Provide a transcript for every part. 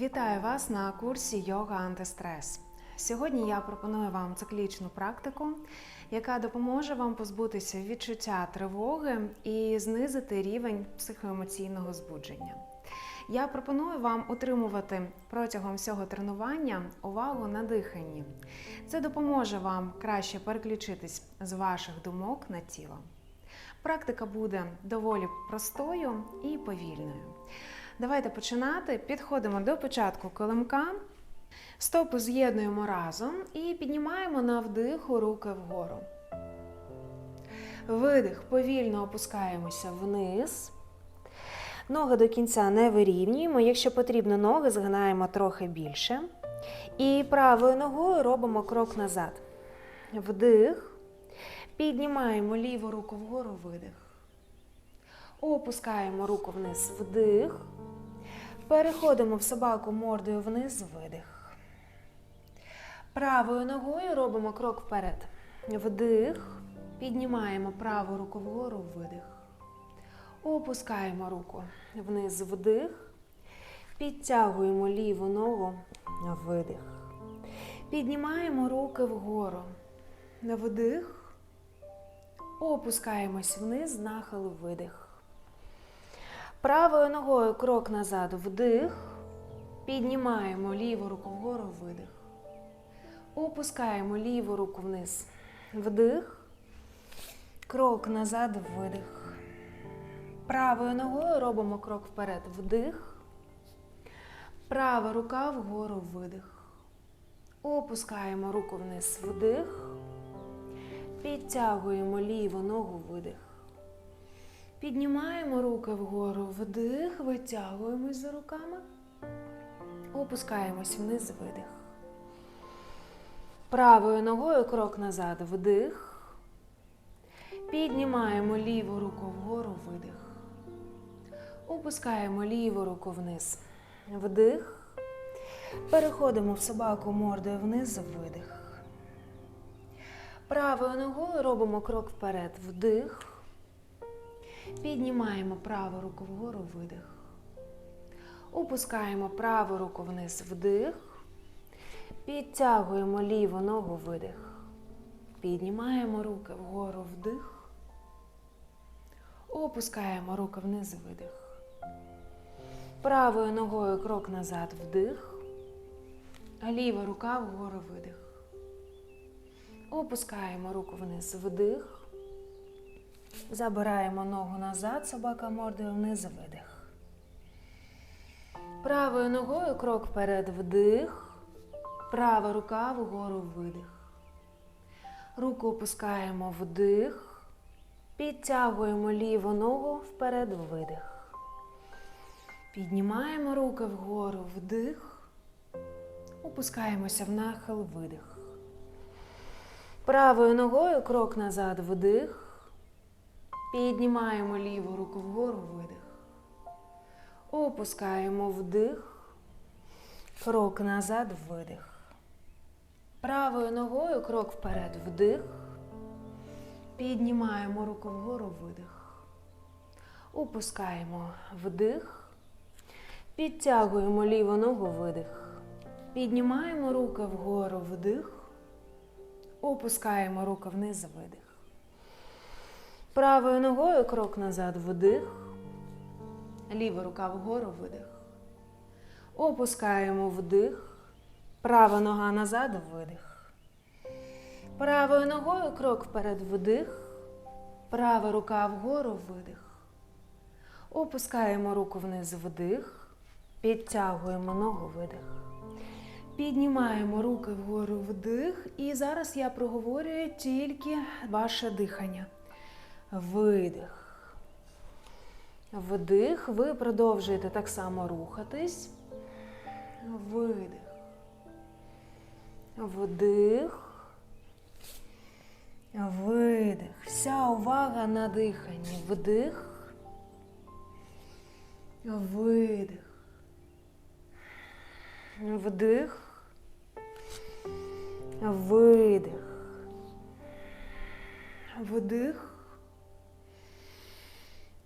Вітаю вас на курсі Йога Антистрес. Сьогодні я пропоную вам циклічну практику, яка допоможе вам позбутися відчуття тривоги і знизити рівень психоемоційного збудження. Я пропоную вам утримувати протягом всього тренування увагу на диханні. Це допоможе вам краще переключитись з ваших думок на тіло. Практика буде доволі простою і повільною. Давайте починати. Підходимо до початку килимка. Стопи з'єднуємо разом і піднімаємо на вдиху руки вгору. Видих, повільно опускаємося вниз. Ноги до кінця не вирівнюємо. Якщо потрібно, ноги згинаємо трохи більше. І правою ногою робимо крок назад. Вдих. Піднімаємо ліву руку вгору, видих. Опускаємо руку вниз, вдих. Переходимо в собаку мордою вниз, видих. Правою ногою робимо крок вперед. Вдих. Піднімаємо праву руку вгору, видих. Опускаємо руку вниз, вдих. Підтягуємо ліву ногу, видих. Піднімаємо руки вгору. Вдих. Опускаємось вниз, нахил, видих. Правою ногою крок назад, вдих. Піднімаємо ліву руку вгору, видих. Опускаємо ліву руку вниз. Вдих. Крок назад, видих. Правою ногою робимо крок вперед, вдих. Права рука вгору, видих. Опускаємо руку вниз, вдих. Підтягуємо ліву ногу, видих. Піднімаємо руки вгору, вдих, витягуємось за руками. Опускаємось вниз, видих. Правою ногою крок назад, вдих. Піднімаємо ліву руку вгору, видих. Опускаємо ліву руку вниз. Вдих. Переходимо в собаку мордою вниз, видих. Правою ногою робимо крок вперед, вдих. Піднімаємо праву руку вгору, видих. Опускаємо праву руку вниз, вдих. Підтягуємо ліву ногу, видих. Піднімаємо руки вгору, вдих. Опускаємо руки вниз, видих. Правою ногою крок назад, вдих. Ліва рука вгору, видих. Опускаємо руку вниз, вдих. Забираємо ногу назад, собака мордою вниз, видих. Правою ногою крок вперед, вдих. Права рука вгору, видих. Руку опускаємо вдих. Підтягуємо ліву ногу вперед, видих. Піднімаємо руки вгору, вдих. Опускаємося в нахил, видих. Правою ногою крок назад, вдих. Піднімаємо ліву руку вгору, видих. Опускаємо вдих. Крок назад, видих. Правою ногою крок вперед, вдих. Піднімаємо руку вгору, видих. Опускаємо вдих. Підтягуємо ліву ногу, видих. Піднімаємо руки вгору, вдих. Опускаємо руки вниз, видих. Правою ногою крок назад, вдих. Ліва рука вгору, видих. Опускаємо вдих. Права нога назад, видих. Правою ногою крок вперед, вдих. Права рука вгору, видих. Опускаємо руку вниз, вдих. Підтягуємо ногу, видих. Піднімаємо руки вгору вдих. І зараз я проговорюю тільки ваше дихання. Видих. Вдих. Ви продовжуєте так само рухатись. Видих. Вдих. Видих. Вся увага на диханні. Вдих. Видих. Вдих. Видих. Вдих.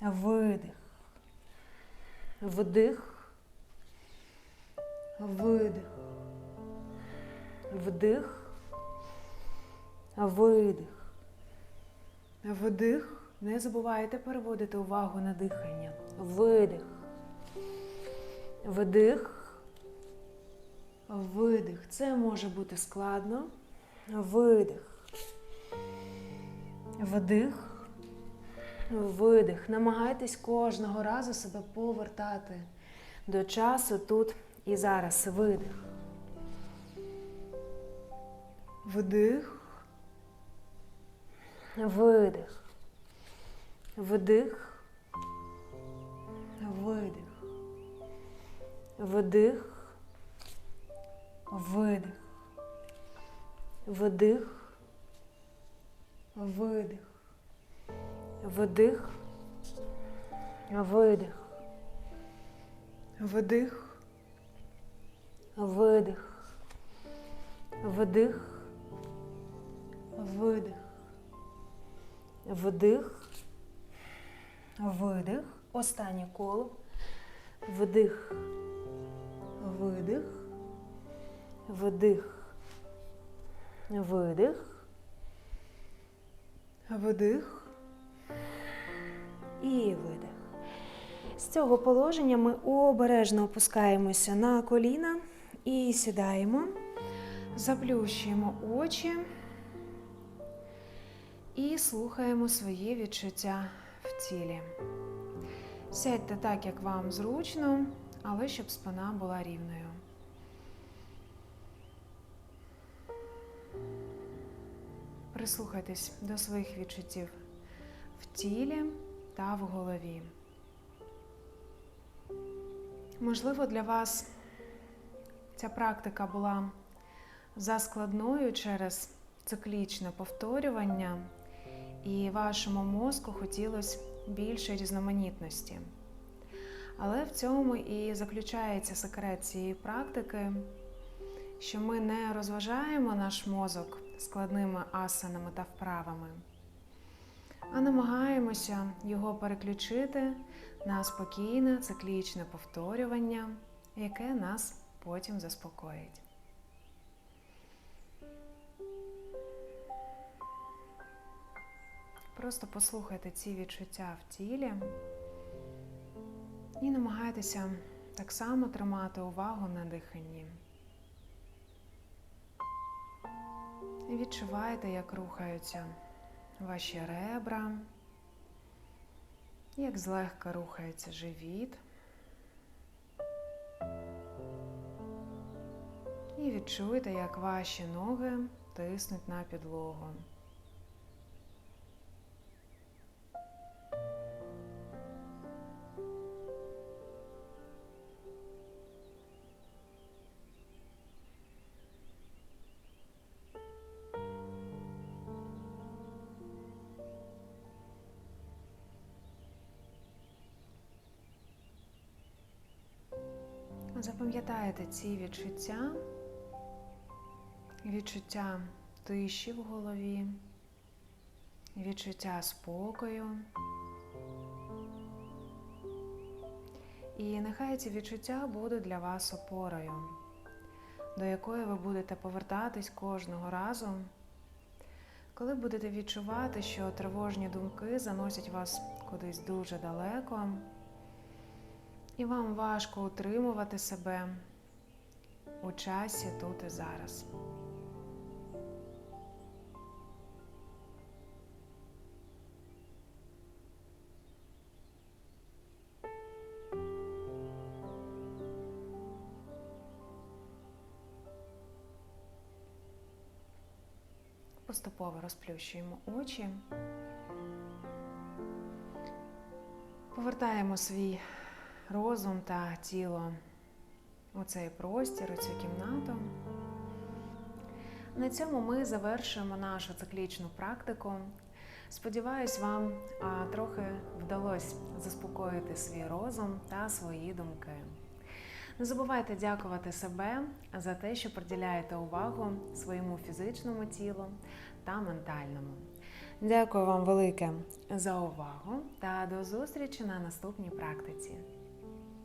видих, вдих, видих, вдих, видих, вдих. Не забувайте переводити увагу на дихання. Видих. Вдих. Видих. Це може бути складно. Видих. Вдих. Видих. Намагайтесь кожного разу себе повертати до часу тут і зараз. Видих. Вдих. Видих. Вдих. Видих. Вдих. Видих. Вдих. Видих. Вдих. Видих. Вдих. Видих. Вдих. Видих. Вдих. Видих. Останнє коло. Вдих. Видих. Вдих. Видих. Вдих. І видих. З цього положення ми обережно опускаємося на коліна і сідаємо, заплющуємо очі і слухаємо свої відчуття в тілі. Сядьте так, як вам зручно, але щоб спина була рівною. Прислухайтесь до своїх відчуттів в тілі та в голові. Можливо, для вас ця практика була заскладною через циклічне повторювання, і вашому мозку хотілося більше різноманітності. Але в цьому і заключається секрет цієї практики, що ми не розважаємо наш мозок складними асанами та вправами, а намагаємося його переключити на спокійне циклічне повторювання, яке нас потім заспокоїть. Просто послухайте ці відчуття в тілі і намагайтеся так само тримати увагу на диханні. Відчувайте, як рухаються ваші ребра, як злегка рухається живіт. І відчуйте, як ваші ноги тиснуть на підлогу. Запам'ятайте ці відчуття, відчуття тиші в голові, відчуття спокою. І нехай ці відчуття будуть для вас опорою, до якої ви будете повертатись кожного разу, коли будете відчувати, що тривожні думки заносять вас кудись дуже далеко, і вам важко утримувати себе у часі тут і зараз. Поступово розплющуємо очі. Повертаємо свій розум та тіло у цей простір, у цю кімнату. На цьому ми завершуємо нашу циклічну практику. Сподіваюсь, вам трохи вдалося заспокоїти свій розум та свої думки. Не забувайте дякувати себе за те, що приділяєте увагу своєму фізичному тілу та ментальному. Дякую вам велике за увагу та до зустрічі на наступній практиці.